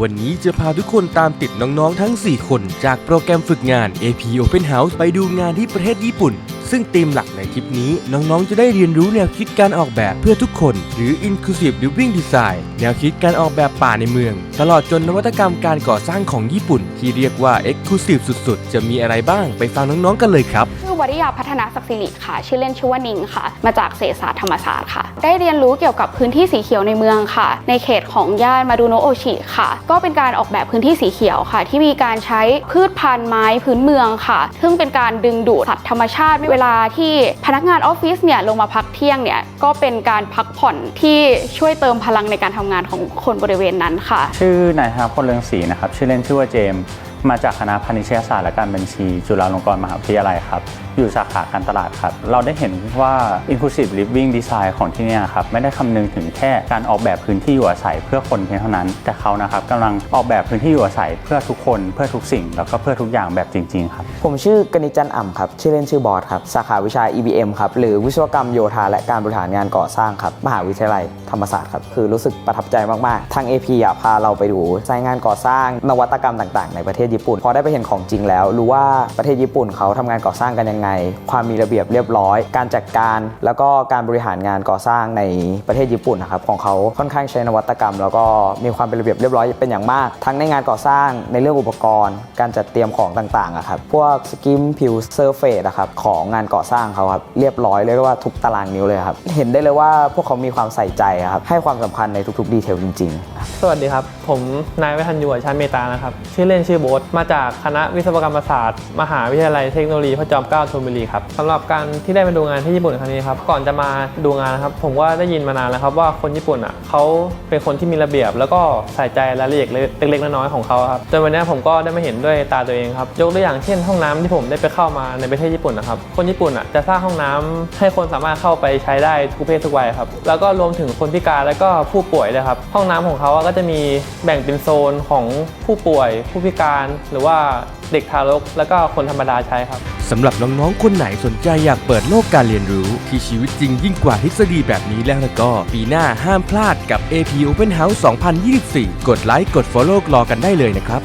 วันนี้จะพาทุกคนตามติดน้องๆทั้ง 4 คน จากโปรแกรมฝึกงาน AP Open House ไปดูงานที่ประเทศญี่ปุ่น ซึ่งธีมหลักในคลิปนี้ น้องๆ จะได้เรียนรู้แนวคิดการออกแบบเพื่อทุกคน หรือ Inclusive Living Design แนวคิดการออกแบบป่าในเมือง ตลอดจนนวัตกรรมการก่อสร้างของญี่ปุ่น ที่เรียกว่า Exclusive สุดๆ จะมีอะไรบ้างไปฟังน้องๆ กันเลยครับชื่อวริยาพัฒนาศักดิ์สิริค่ะ ชื่อเล่นชื่อว่านิงค่ะ มาจากเศรษฐศาสตร์ธรรมศาสตร์ค่ะ ได้เรียนรู้เกี่ยวกับพื้นที่สีเขียวในเมืองค่ะ ในเขตของย่านมาดูโนะโอชิค่ะ ก็เป็นการออกแบบพื้นที่สีเขียวค่ะ ที่มีการใช้พืชพันธุ์ไม้พื้นเมืองค่ะ ซึ่งเป็นการดึงดูดสัตว์ธรรมชาติเวลาที่พนักงานออฟฟิศเนี่ยลงมาพักเที่ยงเนี่ยก็เป็นการพักผ่อนที่ช่วยเติมพลังในการทำงานของคนบริเวณนั้นค่ะ ชื่อนายธนพลเรืองศรีนะครับชื่อเล่นชื่อว่าเจมมาจากคณะพาณิชยศาสตร์และการบัญชี จุฬาลงกรณ์มหาวิทยาลัยครับ อยู่สาขาการตลาดครับ เราได้เห็นว่า inclusive living design ของที่นี่ครับไม่ได้คำนึงถึงแค่การออกแบบพื้นที่อยู่อาศัยเพื่อคนเพียงเท่านั้น แต่เขานะครับกำลังออกแบบพื้นที่อยู่อาศัยเพื่อทุกคนเพื่อทุกสิ่ง แล้วก็เพื่อทุกอย่างแบบจริงๆครับผมชื่อกนิจันอ่ำครับชื่อเล่นชื่อบอสครับสาขาวิชา EBM ครับหรือวิศวกรรมโยธาและการบริหารงานก่อสร้างครับมหาวิทยาลัยธรรมศาสตร์ครับคือรู้สึกประทับใจมากๆทาง AP อะพาเราไปดูสายงานก่อสร้างนวัตกรรมต่าง ๆ ในประเทศญี่ปุ่นพอได้ไปเห็นของจริงแล้ว รู้ว่าประเทศญี่ปุ่นเขาทำงานก่อสร้างกันยังไงความมีระเบียบเรียบร้อย การจัดการแล้วก็การบริหารงานก่อสร้างในประเทศญี่ปุ่นนะครับของเขาค่อนข้างใช้นวัตกรรม แล้วก็มีความเป็นระเบียบเรียบร้อยเป็นอย่างมาก ทั้งในงานก่อสร้างในเรื่องอุปกรณ์ การจัดเตรียมของต่างๆอะครับพวกสกิมผิวเซอร์เฟสอะครับของงานก่อสร้างเขาครับเรียบร้อยเรียกว่าทุกตารางนิ้วเลยครับเห็นได้เลยว่าพวกเขามีความใส่ใจครับให้ความสำคัญในทุกๆดีเทลจริง ๆ สวัสดีครับ ผมนายวิทันยูชันเมตานะครับชื่อเล่นชื่อโบ๊ทมาจากคณะวิศวกรรมศาสตร์ มหาวิทยาลัยเทคโนโลยีพระจอมเกล้าธนบุรีครับสำหรับการที่ได้มาดูงานที่ญี่ปุ่นครั้งนี้ครับก่อนจะมาดูงานนะครับผมก็ได้ยินมานานแล้วครับว่าคนญี่ปุ่นอะเขาเป็นคนที่มีระเบียบ แล้วก็ใส่ใจรายละเอียดเล็กๆน้อยๆของเขาครับจนวันนี้ผมก็ได้มาเห็นด้วยตาตัวเองครับยกตัวอย่างเช่น ห้องน้ำที่ผมได้ไปเข้ามาในประเทศญี่ปุ่นนะครับคนญี่ปุ่นอะจะสร้างห้องน้ำให้คนสามารถเข้าไปใช้ได้ทุกเพศทุกวัยครับแล้วก็รวมถึงคนพิการแล้วก็ผู้ป่วยด้วยครับห้องน้ำของเขาอะก็จะมีแบ่งเป็นโซนของผู้ป่วย ผู้พิการหรือว่า เด็กทารก และก็คนธรรมดาใช้ครับ สำหรับน้องๆ คนไหนสนใจอยากเปิดโลกการเรียนรู้ ที่ชีวิตจริงยิ่งกว่าทฤษฎีแบบนี้แล้วแล้วก็ ปีหน้าห้ามพลาดกับ AP Open House 2024 กดไลค์กด Follow รอกันได้เลยนะครับ